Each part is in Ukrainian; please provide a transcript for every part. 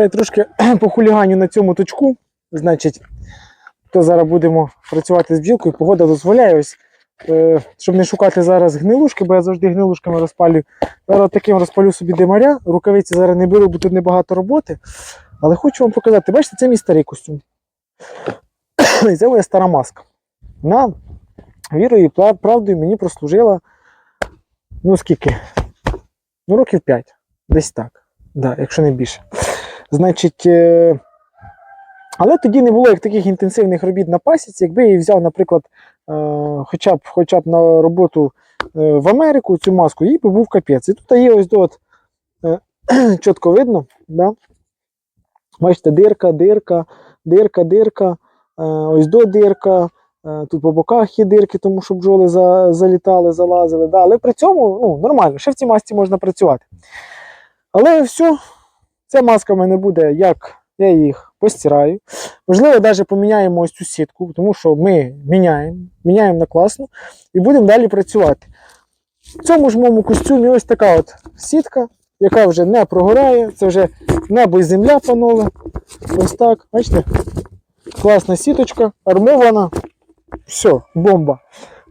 Я трошки похуліганю на цьому точку. Значить, то зараз будемо працювати з бджілкою. Погода дозволяє ось, е, щоб не шукати зараз гнилушки, бо я завжди гнилушками розпалюю. Зараз таким розпалю собі димаря. Рукавиці зараз не беру, бо тут небагато роботи. Але хочу вам показати, бачите, це мій старий костюм. Це моя стара маска. Вона вірою і правдою мені прослужила. Ну скільки? Ну, років 5. Десь так. Да, якщо не більше. Значить, е, але тоді не було як таких інтенсивних робіт на пасіці. Якби я її взяв, наприклад, е, хоча б, хоча б на роботу е, в Америку цю маску, їй би був капець. І тут є ось до от, чітко видно. Да? Бачите, дирка, дирка, дирка, дирка, ось до дирка. Тут по боках є дирки, тому що бджоли за, залітали, залазили. Да? Але при цьому ну, нормально, ще в цій масці можна працювати. Але все, ця маска в мене буде, як я їх постираю. Можливо, навіть поміняємо ось цю сітку, тому що ми міняємо, міняємо на класну і будемо далі працювати. В цьому ж моєму костюмі ось така от сітка, яка вже не прогорає, це вже небо і земля, панове. Ось так, бачите? Класна сіточка, армована. Все, бомба.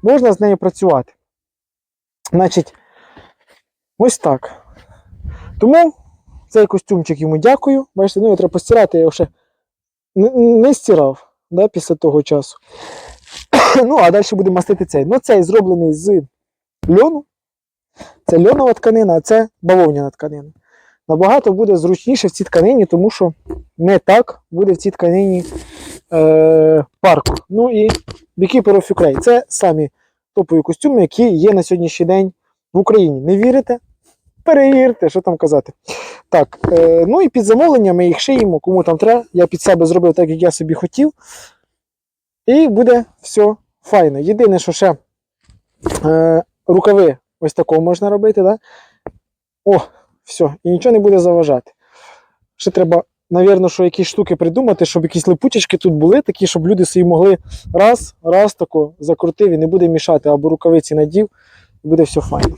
Можна з нею працювати. Значить, ось так. Тому цей костюмчик йому дякую. Бачите, ну його треба постирати, я його ще не, не стирав да, після того часу. ну, а далі будемо мастити цей. Ну, цей зроблений з льону. Це льонова тканина, а це бавовняна тканина. Набагато буде зручніше в цій тканині, тому що не так буде в цій тканині е, парку. Ну і Beekeeper of Ukraine. Це самі топові костюми, які є на сьогоднішній день в Україні. Не вірите? Перевірте, що там казати. Так, е, ну і під замовлення ми їх шиємо, кому там треба. Я під себе зробив так, як я собі хотів. І буде все файно. Єдине, що ще е, рукави ось такого можна робити. Да? О, все, і нічого не буде заважати. Ще треба, навірно, що якісь штуки придумати, щоб якісь липучечки тут були, такі, щоб люди собі могли раз, раз тако закрутив і не буде мішати, або рукавиці надів, і буде все файно.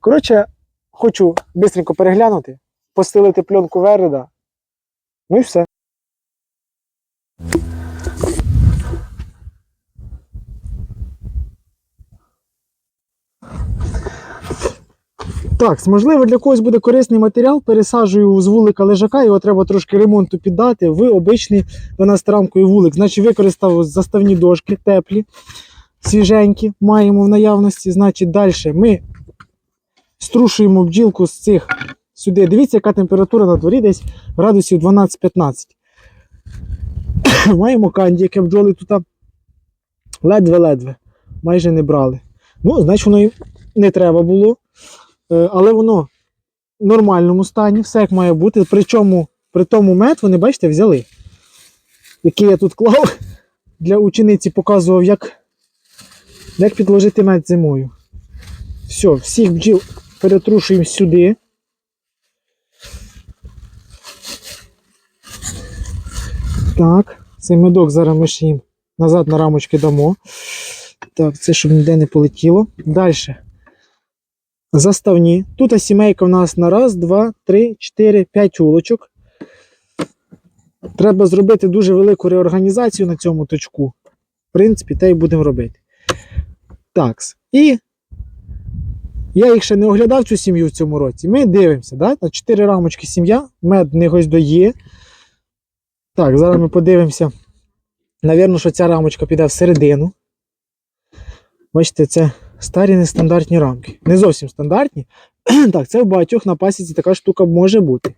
Коротше, хочу швидко переглянути, постелити пленку Вереда. Ну і все. Так, можливо, для когось буде корисний матеріал. Пересаджую з вулика лежака, його треба трошки ремонту піддати в обичний 12-рамковий вулик. Значить, використав заставні дошки теплі, свіженькі, маємо в наявності. Значить, далі ми струшуємо бджілку з цих сюди. Дивіться, яка температура на дворі десь градусів 12-15. Маємо канді, яке бджоли тут ледве-ледве, майже не брали. Ну, значить, воно і не треба було. Е, Але воно в нормальному стані, все як має бути. Причому при тому мед вони, бачите, взяли. Який я тут клав для учениці, показував, як, як підложити мед зимою. Все, всіх бджіл перетрушуємо сюди. Так, цей медок зараз ми ще їм назад на рамочки дамо. Так, це щоб ніде не полетіло. Далі. Заставні. Тут сімейка в нас на раз, два, три, чотири, п'ять улочок. Треба зробити дуже велику реорганізацію на цьому точку. В принципі, те й будемо робити. Так. І я їх ще не оглядав цю сім'ю в цьому році. Ми дивимося, да? на 4 рамочки сім'я, мед в них ось дає. Так, зараз ми подивимося. Навірно, що ця рамочка піде всередину. Бачите, це старі нестандартні рамки. Не зовсім стандартні. так, це в багатьох на пасіці така штука може бути.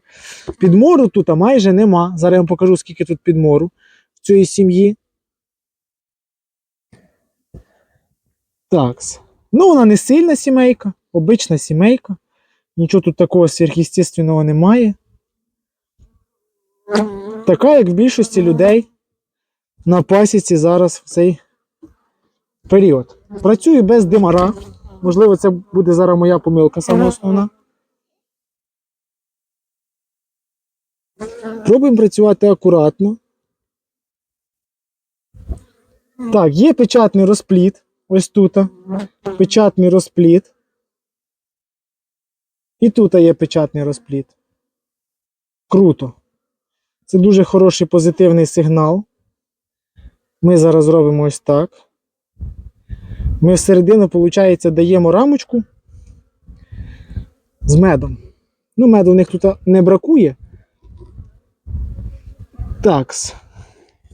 Підмору тут майже нема. Зараз я вам покажу, скільки тут підмору в цієї сім'ї. Так. Ну, вона не сильна сімейка, обична сімейка. Нічого тут такого сверхъестественного немає. Така, як в більшості людей на пасіці зараз в цей період. Працюю без димара. Можливо, це буде зараз моя помилка саме основна. Пробуємо працювати акуратно. Так, є печатний розпліт. Ось тут. Печатний розпліт. І тут є печатний розпліт. Круто. Це дуже хороший позитивний сигнал. Ми зараз зробимо ось так. Ми всередину, виходить, даємо рамочку з медом. Ну, меду в них тут не бракує. Такс.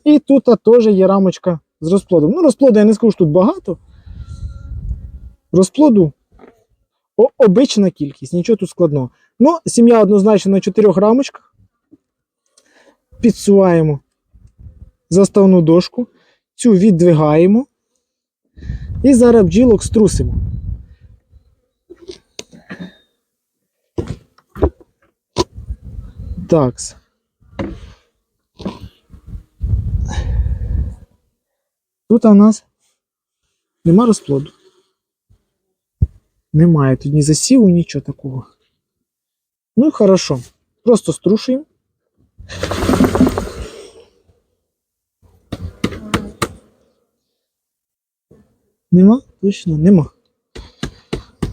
І тут теж є рамочка з розплодом. Ну, розплоду я не скажу, що тут багато. Розплоду обична кількість, нічого тут складного. Ну, сім'я однозначно на чотирьох рамочках. Підсуваємо заставну дошку, цю віддвигаємо. І зараз бджілок струсимо. Такс. Тут у нас нема розплоду. Немає тут ні засіву, нічого такого. Ну і хорошо. Просто струшуємо. Нема? Точно нема.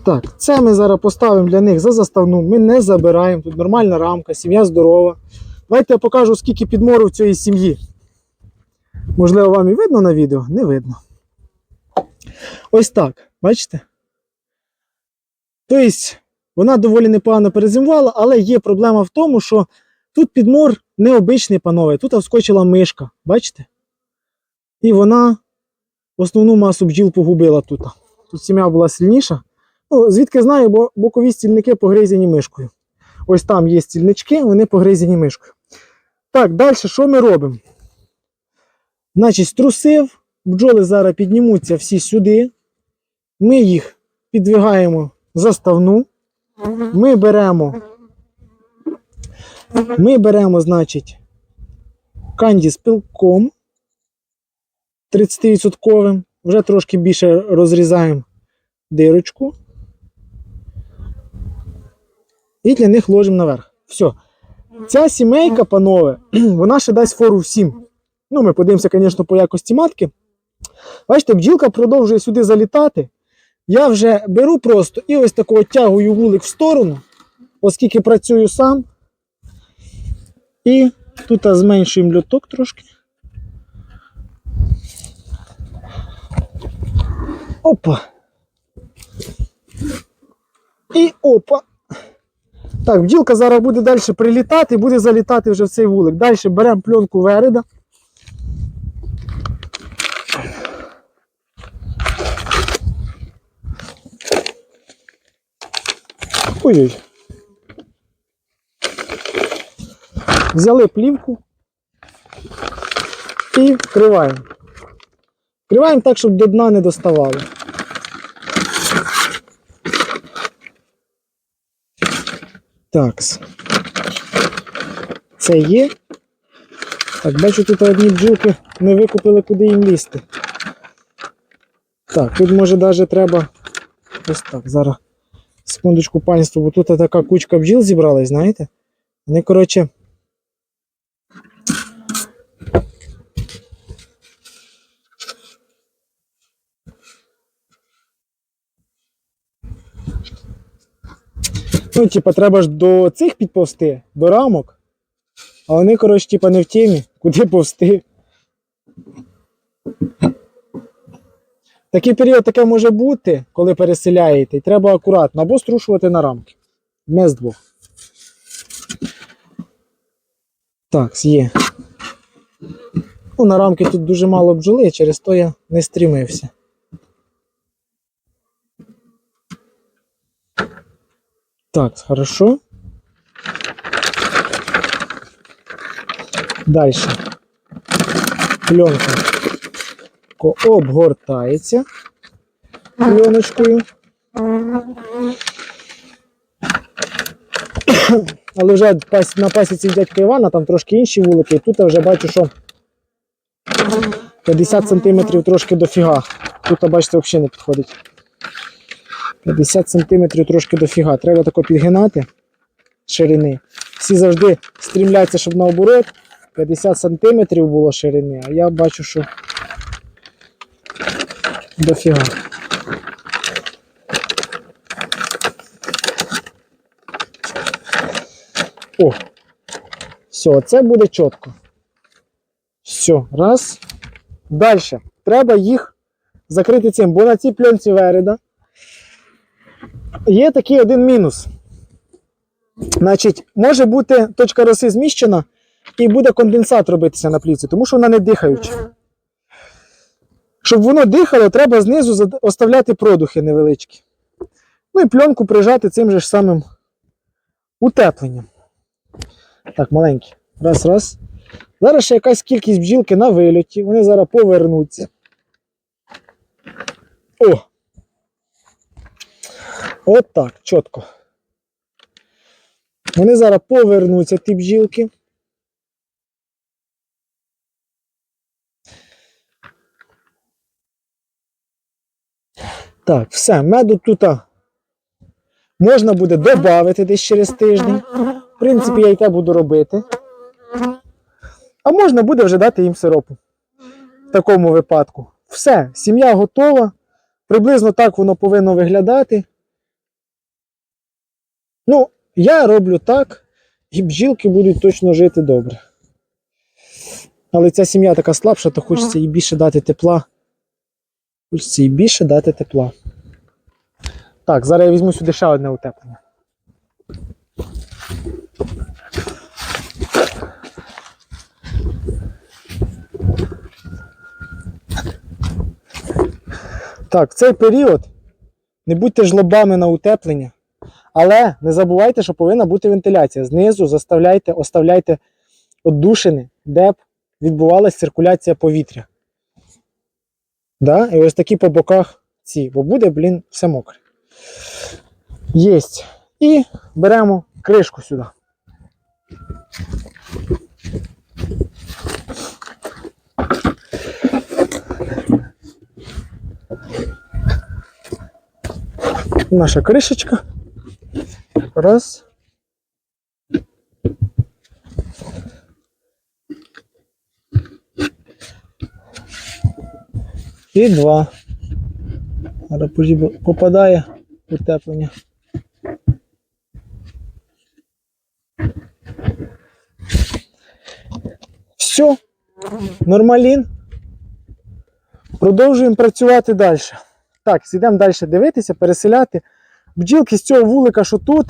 Так, це ми зараз поставимо для них за заставну. Ми не забираємо. Тут нормальна рамка, сім'я здорова. Давайте я покажу, скільки підмору в цієї сім'ї. Можливо, вам і видно на відео? Не видно. Ось так, бачите? Тобто, вона доволі непогано перезимувала, але є проблема в тому, що тут підмор необичний, панове. Тут вскочила мишка, бачите? І вона основну масу бджіл погубила тут. Тут сім'я була сильніша. Ну, звідки знаю, бо бокові стільники погризені мишкою. Ось там є стільнички, вони погризені мишкою. Так, далі що ми робимо? Значить, струсив, бджоли зараз піднімуться всі сюди. Ми їх підвигаємо заставну. Ми беремо, ми беремо, значить, канді з пилком 30%. Вже трошки більше розрізаємо дирочку. І для них ложимо наверх. Все. Ця сімейка, панове, вона ще дасть фору всім. Ну, ми подивимося, звісно, по якості матки. Бачите, бджілка продовжує сюди залітати. Я вже беру просто і ось тако тягую вулик в сторону, оскільки працюю сам. І тут зменшуємо льоток трошки. Опа. І опа. Так, бджілка зараз буде далі прилітати, і буде залітати вже в цей вулик. Далі беремо пленку вереда. Ой-ой. Взяли плівку і вкриваємо. Вкриваємо так, щоб до дна не доставало. Так. Це є. Так, бачу, тут одні бджілки не викупили, куди їм лізти. Так, тут може навіть треба. Ось так, зараз. Секундочку, панство, бо тут така кучка бджіл зібралась, знаєте? Вони, коротше. Ну, типа, треба ж до цих підповсти, до рамок. А вони, коротше, типа, не в темі, куди повсти. Такий період таке може бути, коли переселяєте, і треба акуратно або струшувати на рамки. Не з двох. Так, є. Ну, на рамки тут дуже мало бджоли, через то я не стрімився. Так, хорошо. Дальше. Пленка ко- обгортається пленочкою. Але вже на пасіці дядька Івана там трошки інші вулики. І тут я вже бачу, що 50 см трошки дофіга. Тут, бачите, взагалі не підходить. 50 см трошки дофіга. Треба тако підгинати ширини. Всі завжди стрімляться, щоб наоборот 50 см було ширини, а я бачу, що дофіга. О! Все, це буде чітко. Все, раз. Далі. Треба їх закрити цим, бо на цій пленці вереда є такий один мінус. Значить, може бути точка роси зміщена і буде конденсат робитися на плівці, тому що вона не дихаюча. Щоб воно дихало, треба знизу оставляти продухи невеличкі. Ну і пленку прижати цим же ж самим утепленням. Так, маленький. Раз, раз. Зараз ще якась кількість бджілки на вильоті. Вони зараз повернуться. О! От так, чітко. Вони зараз повернуться, ті бджілки. Так, все, меду тут можна буде додати десь через тиждень. В принципі, я і те буду робити. А можна буде вже дати їм сиропу. В такому випадку. Все, сім'я готова. Приблизно так воно повинно виглядати. Ну, я роблю так, і бджілки будуть точно жити добре. Але ця сім'я така слабша, то хочеться їй більше дати тепла. Хочеться їй більше дати тепла. Так, зараз я візьму сюди ще одне утеплення. Так, в цей період не будьте жлобами на утеплення, але не забувайте, що повинна бути вентиляція. Знизу заставляйте, оставляйте отдушини, де б відбувалася циркуляція повітря. Да? І ось такі по боках ці, бо буде, блін, все мокре. Єсть. І беремо кришку сюди. Наша кришечка. Раз. І два. Зараз попадає утеплення. Все. Нормалін. Продовжуємо працювати далі. Так, йдемо далі дивитися, переселяти. Бджілки з цього вулика, що тут.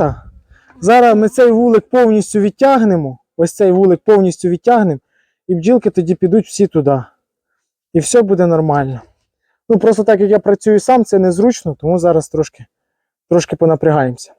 Зараз ми цей вулик повністю відтягнемо. Ось цей вулик повністю відтягнемо. І бджілки тоді підуть всі туди. І все буде нормально. Ну, просто так як я працюю сам, це незручно, тому зараз трошки, трошки понапрягаємося.